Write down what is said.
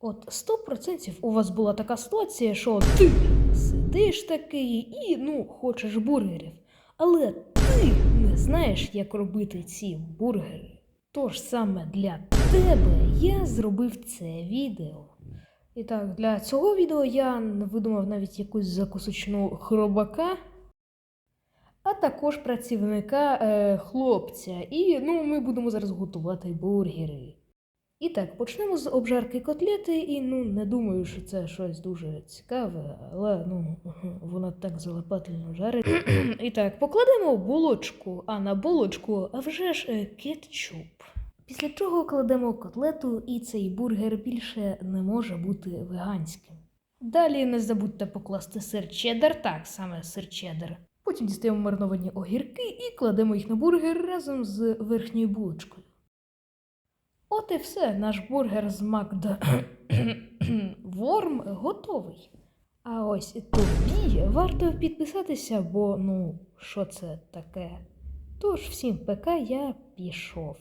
От 100% у вас була така ситуація, що ти сидиш такий і ну, хочеш бургерів. Але ти не знаєш, як робити ці бургери. Тож саме для тебе я зробив це відео. І так, для цього відео я видумав навіть якусь закусочну хробака, а також працівника е, хлопця. І ну, ми будемо зараз готувати бургери. І так, почнемо з обжарки котлети, і ну не думаю, що це щось дуже цікаве, але ну вона так залопательно жарить. І так, покладемо булочку, а на булочку а вже ж е, кетчуп. Після чого кладемо котлету, і цей бургер більше не може бути веганським. Далі не забудьте покласти сир чеддер, так саме сир чеддер. Потім дістаємо мариновані огірки і кладемо їх на бургер разом з верхньою булочкою. От і все, наш бургер з Макда Ворм готовий. А ось тобі варто підписатися, бо ну, що це таке? Тож всім ПК я пішов.